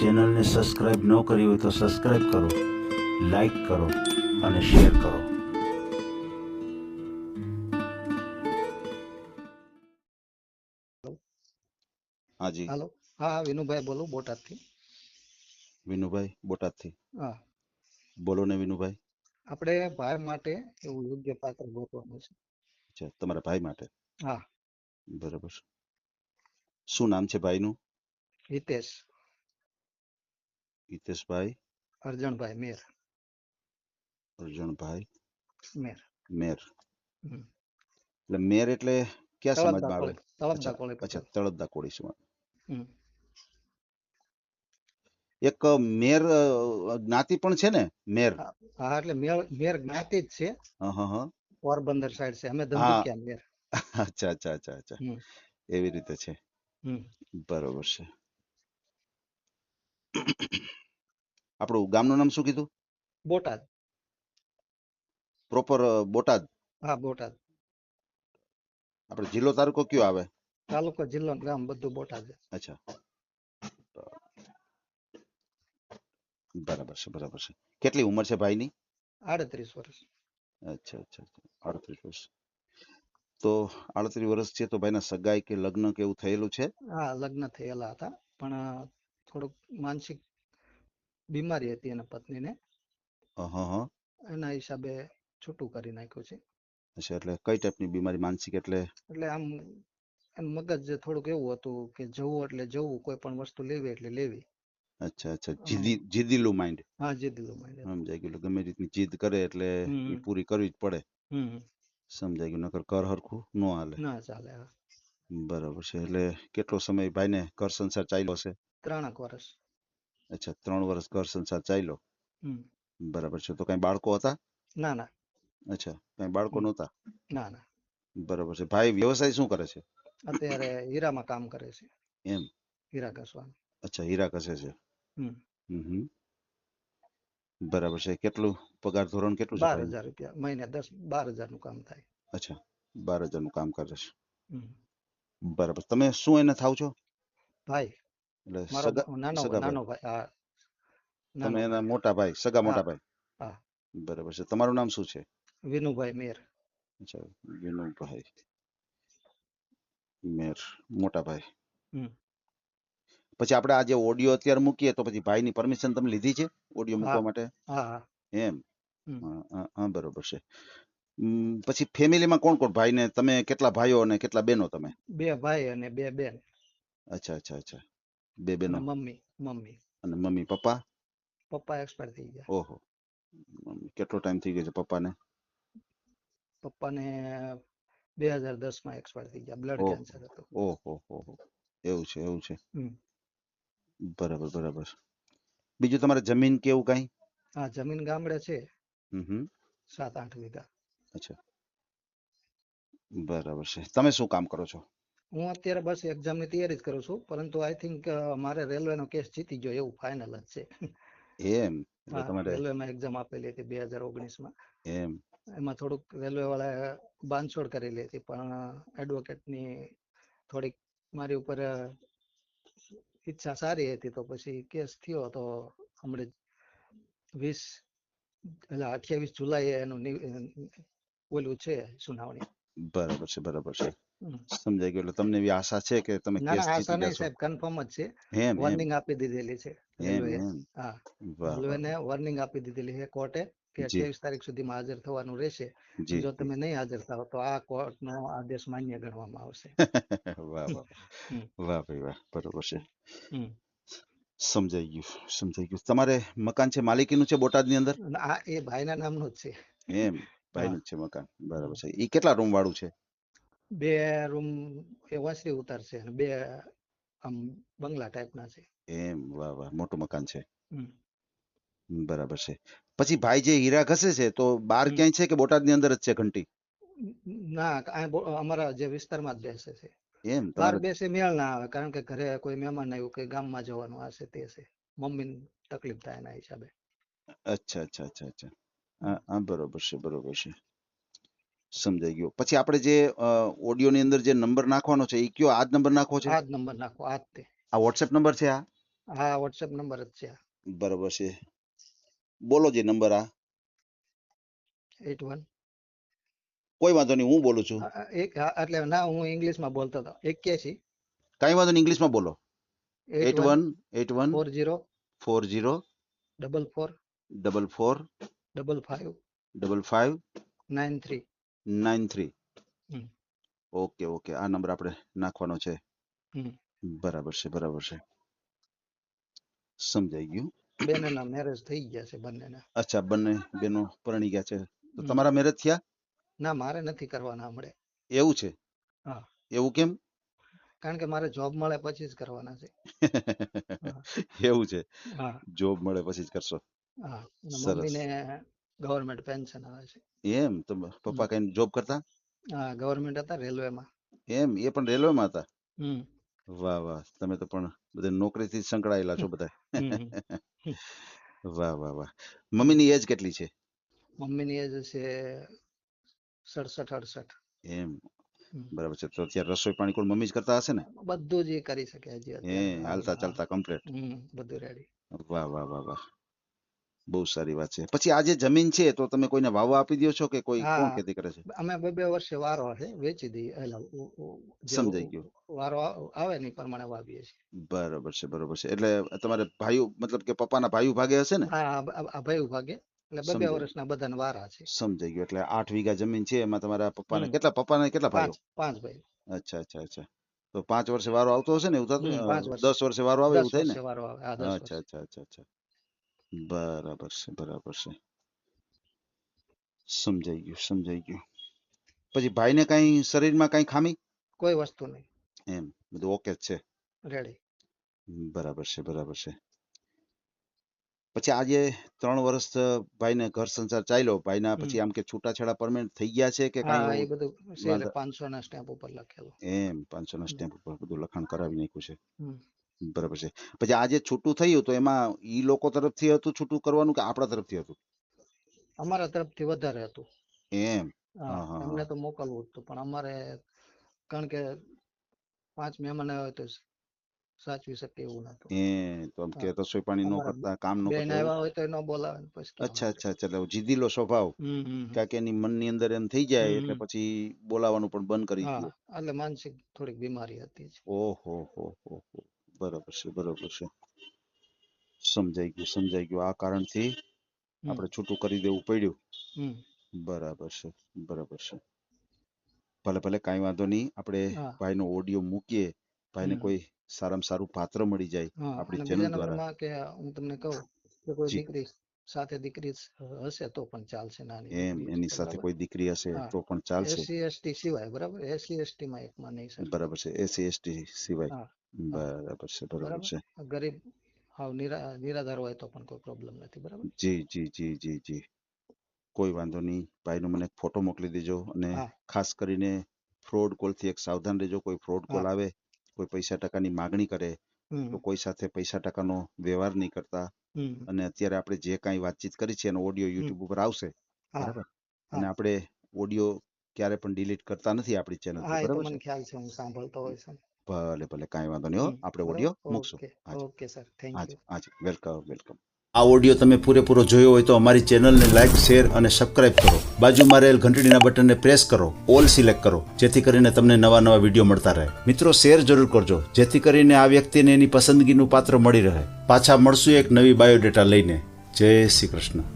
ચેનલને સબસ્ક્રાઈબ ન કરી હોય તો સબસ્ક્રાઇબ કરો લાઈક કરો અને શેર કરો. હાજી. હાલો. હા વિનુભાઈ બોલું બોટાદથી. વિનુભાઈ બોટાદથી. હા. બોલો ને વિનુભાઈ. આપણે ભાઈ માટે એવું યોગ્ય પાત્ર ગોતવાનું છે. અચ્છા તમારા ભાઈ માટે? હા. બરાબર. શું નામ છે ભાઈનું? હિતેશ. હિતેશભાઈ? અર્જણભાઈ મેર. અર્જણભાઈ મેર. મેર. એટલે મેર એટલે ક્યાં તળપદા સમાજમાં આવે? તળપદા અચ્છા, કોળી અચ્છા પટેલ. કોળી સમાજ. એક મેર જ્ઞાતિ પણ છે ને? મેર. હા એટલે મેર મેર જ્ઞાતિ જ છે. હા હા હા. પોરબંદર સાઈડ છે. અમે ધંધુકિયા મેર? અચ્છા અચ્છા અચ્છા અચ્છા. એવી રીતે છે. બરોબર છે. આપણું ગામનું નામ શું કીધું? બોટાદ. પ્રોપર બોટાદ? હા બોટાદ. આપણે જિલ્લો તાલુકો કયો આવે? તાલુકો જિલ્લો ગામ બધું બોટાદ. અચ્છા. બરાબર છે બરાબર છે. કેટલી ઉંમર છે ભાઈની? આડત્રીસ વર્ષ. અચ્છા અચ્છા. આડત્રીસ વર્ષ. તો આડત્રીસ વર્ષ છે તો ભાઈના સગાઈ કે લગ્ન કે એવું થયેલું છે? હા લગ્ન થયેલા હતા. પણ થોડુંક માનસિક બીમારી હતી એના પત્નીને. હં. એના હિસાબે છૂટું કરી નાખ્યું છે. અચ્છા એટલે કઈ ટાઈપની બીમારી? માનસિક એટલે? એટલે આમ એનું મગજ થોડુંક એવું હતું કે જવું એટલે જવું કોઈ પણ વસ્તુ લેવી એટલે લેવી. અચ્છા અચ્છા. જીદી જીદીલું માઇન્ડ હા જીદીલું માઇન્ડ સમજાઈ ગયું. ગમે રીતની જીદ કરે એટલે એ પૂરી કરવી જ પડે. હમ. સમજાઈ ગયું. નકર કર હરખું નો હાલે. ના ચાલે. બરાબર છે. એટલે કેટલો સમય ભાઈને ઘર સંસાર ચાલ્યો હશે? ત્રણેક વર્ષ. અચ્છા ત્રણ વર્ષ ઘર સંસાર ચાલ્યો? બરાબર છે તો કઈ બાળકો હતા? ના ના. અચ્છા કઈ બાળકો નહોતા? ના ના. બરાબર છે ભાઈ વ્યવસાય શું કરે છે? અત્યારે હીરામાં કામ કરે છે. એમ? હીરા ઘસવાનું. અચ્છા હીરા ઘસે છે? હમ. બરાબર છે કેટલું પગાર ધોરણ કેટલું છે બાર હજાર રૂપિયા મહિને દસ બાર હજારનું કામ થાય. અચ્છા બાર હજારનું કામ કરે છે. હમ. બરાબર તમે શું એને થાવ છો? ભાઈ એટલે સગા નાનો નાનો ભાઈ. હા તમે એના મોટા ભાઈ સગા મોટા ભાઈ? હા. બરાબર છે. તમારું નામ શું છે? વિનુભાઈ મેર. અચ્છા વિનુભાઈ મેર મોટા ભાઈ. પછી આપણે આ જે ઓડિયો અત્યારે મૂકીએ તો પછી ભાઈની પરમિશન તમે લીધી છે ઓડિયો મૂકવા માટે? હા એમ? હા, બરોબર છે. પછી ફેમિલીમાં કોણ કોણ? ભાઈ ને તમે કેટલા ભાઈઓ અને કેટલા બહેનો તમે? બે ભાઈ અને બે બેન. અચ્છા અચ્છા અચ્છા. બે બેનો મમ્મી મમ્મી અને મમ્મી પપ્પા પપ્પા એક્સપાયર થઈ ગયા ઓહો કેટલો ટાઈમ થઈ ગયો છે પપ્પાને પપ્પાને બે હજાર દસમાં એક્સપાયર થઈ ગયા બ્લડ કેન્સર હતું ઓહો એવું છે એવું છે. બરાબર બરાબર બીજું તમારે જમીન કે એવું કઈ હા જમીન ગામડે છે હમ સાત આઠ વીઘા અચ્છા બરાબર છે તમે શું કામ કરો છો હું અત્યારે બસ એક્ઝામની તૈયારી જ કરું છું પરંતુ આઈ થિંક મારે રેલવે નો કેસ જીતી ગયો એવું ફાઇનલ જ છે. એમ રેલવે માં એક્ઝામ આપેલી હતી બે હજાર ઓગણીસમાં એમ. એમાં થોડુંક રેલવે વાળાએ બાંધછોડ કરેલી હતી પણ એડવોકેટની થોડીક મારી ઉપર ઈચ્છા સારી હતી તો પછી કેસ થયો તો હમણાં વીસ એટલે અઠ્યાવીસ જુલાઈ એનું ઓલું છે સુનાવણી. બરાબર છે બરાબર છે. સમજાઈ ગયું એટલે તમને એવી આશા છે કે તમે કેસ ના આશા જીતી નહીં સાહેબ કન્ફર્મ જ છે. વોર્નિંગ આપી દીધેલી છે. હા. ને વોર્નિંગ આપી દીધેલી છે કોર્ટે કે અઠ્યાવીસ તારીખ સુધીમાં હાજર થવાનું રહેશે. જો તમે નહીં હાજર થાવ તો આ કોર્ટનો આદેશ માન્ય ગણવામાં આવશે. વાહ વાહ વાહ. ભાઈ વાહ. બરોબર છે. સમજાઈ ગયું સમજાઈ ગયું. તમારે મકાન છે માલિકીનું છે બોટાદની અંદર? આ એ ભાઈના નામનું જ છે. એમ ભાઈનું છે મકાન. બરાબર છે. એ કેટલા રૂમ વાળું છે? બે રૂમ એ વસરી ઉતારશે અને બે આમ બંગલા ટાઈપના છે. એમ વાહ વાહ મોટું મકાન છે. બરાબર છે. પછી ભાઈ જે હીરા ઘસે છે તો બહાર ક્યાંય છે કે બોટાદની અંદર જ છે ઘંટી? ના અમારા જે વિસ્તારમાં જ બેસે છે. એમ બહાર બેસે મેળ ના આવે કારણ કે ઘરે કોઈ મહેમાન આવ્યું કે ગામમાં જવાનું આ છે તે છે. મમ્મીને તકલીફ થાય એના હિસાબે. અચ્છા અચ્છા અચ્છા અચ્છા. હા હા બરોબર છે બરોબર છે. સમજાઈ ગયો. પછી આપણે જે ઓડિયો ની અંદર જે નંબર નાખવાનો છે એ કયો આ જ નંબર નાખવો છે? આ જ નંબર નાખો આ જ તે. આ વોટ્સએપ નંબર છે આ? હા વોટ્સએપ નંબર જ છે બરાબર છે. બોલો જે નંબર આ. Eight one. કોઈ વાંધો નહીં હું બોલું છું. એક એટલે ના હું ઇંગ્લિશમાં બોલતો હતો. એક્યાસી કાંઈ વાંધો નહીં ઇંગ્લિશમાં બોલો. Eight one eight one four zero four zero double four double four double five double five nine three. Nine three okay okay. આ નંબર આપણે નાખવાનો છે. બરાબર છે બરાબર છે. સમજાઈ ગયું. બેનના મેરેજ થઈ ગયા છે બંનેના અચ્છા બંને બેનો પરણી ગયા છે. તો તમારા મેરેજ થયા? ના મારે નથી કરવાના હમણે. એવું છે? હા. એવું કેમ? કારણ કે મારે જોબ મળે પછી જ કરવાના છે. એવું છે. જોબ મળે પછી જ કરશો. હા. મમ્મીને ગવર્મેન્ટ પેન્શન આવે છે. એમ? તો પપ્પા કઈ જોબ કરતા? હા ગવર્મેન્ટ હતા રેલવેમાં. એમ? એ પણ રેલવેમાં હતા? હમ. વાહ વાહ. તમે તો પણ બધે નોકરીથી સંકળાયેલા છો બધા. વાહ વાહ વાહ. મમ્મીની એજ કેટલી છે? મમ્મીની એજ છે સડસઠ અડસઠ. એમ. બરાબર છે. તો અત્યારે રસોઈ પાણી કોણ મમ્મી જ કરતા હશે ને? બધું જ એ કરી શકે હજી હાલતા ચાલતા કમ્પ્લીટ બધું રેડી વાહ વાહ વાહ વાહ. બહુ સારી વાત છે. પછી આ જે જમીન છે તો તમે કોઈને વાવવા આપી દો છો કે કોઈ કોણ ખેતી કરે છે? અમે બે બે વર્ષે વારો છે વેચી દઈએ. સમજાઈ ગયું. વારો આવે ને પ્રમાણે વાવીએ છીએ. બરોબર છે બરોબર છે. એટલે તમારે ભાઈઓ મતલબ કે પપ્પાના ભાઈઓ ભાગે હશે ને? હા ભાઈ ભાગે એટલે બે બે વર્ષના બધાને વારા છે. સમજાઈ ગયું. એટલે આઠ વીઘા જમીન છે એમાં તમારા પપ્પાને. કેટલા પપ્પાને કેટલા ભાઈઓ? પાંચ ભાઈ. અચ્છા અચ્છા અચ્છા. તો પાંચ વર્ષે વારો આવતો હશે ને એવું થતું દસ વર્ષે વારો આવે એવું થાય ને? વારો આવે. હા અચ્છા અચ્છા અચ્છા અચ્છા. બરાબર છે બરાબર છે. સમજાઈ ગયું સમજાઈ ગયું. પછી ભાઈને કઈ શરીરમાં કઈ ખામી? કોઈ વસ્તુ નહીં. એમ બધું ઓકે જ છે. રેડી. બરાબર છે બરાબર છે. પછી આજે ત્રણ વર્ષ ભાઈને ઘર સંસાર ચાલ્યો. ભાઈના. પછી આમ કે છૂટાછેડા પરમેન્ટ થઈ ગયા છે કે કઈ એ બધું પાંચસો ના સ્ટેમ્પ ઉપર લખેલું. એમ પાંચસો ના સ્ટેમ્પ ઉપર બધું લખાણ કરાવી નાખ્યું છે. બરાબર છે. પછી આજે છૂટું થયું તો એમાં ઈ લોકો તરફથી હતું છૂટું કરવાનું કે આપણા તરફથી હતું? અમારા તરફથી વધારે હતું. એમ? એમને તો મોકલવું હતું પણ અમારે કારણ કે પાંચ મહેમાન આવ્યા તો સાચવી શકે એવું નતું એ તો આમ કે. રસોઈ પાણી નો કરતા કામ નો બેન આવ્યા હોય તો એનો બોલાવે પછી અચ્છા અચ્છા એટલે જીદીલો સ્વભાવ. કારણ કે એની મન મનની અંદર એમ થઈ જાય એટલે પછી બોલાવાનું પણ બંધ કરી દીધું. એટલે માનસિક થોડીક બીમારી હતી ઓહો હો. છે બરોબર છે. સમજાઈ ગયું સમજાઈ ગયું. આ કારણથી આપણે છૂટું કરી દેવું પડ્યું. બરાબર છે બરાબર છે. ભલે ભલે કાંઈ વાંધો નહીં આપણે ભાઈનો ઓડિયો મૂકીએ. ભાઈને કોઈ સારામાં સારું પાત્ર મળી જાય આપણી ચેનલ દ્વારા. કે હું તમને કહું કે કોઈ દીકરી સાથે દીકરી હશે તો પણ ચાલશે નાની એમ એની સાથે કોઈ દીકરી હશે તો પણ ચાલશે. એસસી એસટી સિવાય બરાબર? એસસી એસટી માં એકમાં નહીં બરાબર છે એસસી એસટી સિવાય. બરાબર છે બરાબર છે. ગરીબ હાવ નિરા નિરાધાર હોય તો પણ કોઈ પ્રોબ્લેમ નથી બરાબર? જી જી જી જી જી. કોઈ વાંધો નહીં. ભાઈનો મને ફોટો મોકલી દેજો અને ખાસ કરીને ફ્રોડ કોલથી એક સાવધાન રહેજો. કોઈ ફ્રોડ કોલ આવે કોઈ પૈસા ટકાની માગણી કરે તો કોઈ સાથે પૈસા ટકાનો વ્યવહાર નહીં કરતા. અને અત્યારે આપણે જે કાંઈ વાતચીત કરી છે એનો ઓડિયો યુટ્યુબ ઉપર આવશે બરાબર? અને આપણે ઓડિયો ક્યારે પણ ડિલીટ કરતા નથી આપણી ચેનલ હા બરાબર મને ખ્યાલ છે હું સાંભળતો હોય છું. ભલે ભલે કાંઈ વાંધો નહીં હો. આપણે ઓડિયો મૂકશું. Okay sir. Thank you. હાજી વેલકમ વેલકમ. આ ઓડિયો તમે પૂરેપૂરો જોયો હોય તો અમારી ચેનલને લાઇક શેર અને સબસ્ક્રાઇબ કરો. બાજુમાં રહેલ ઘંટડીના બટનને પ્રેસ કરો. ઓલ સિલેક્ટ કરો જેથી કરીને તમને નવા નવા વીડિયો મળતા રહે. મિત્રો શેર જરૂર કરજો જેથી કરીને આ વ્યક્તિને એની પસંદગીનું પાત્ર મળી રહે. પાછા મળશું એક નવી બાયોડેટા લઈને. જય શ્રી કૃષ્ણ.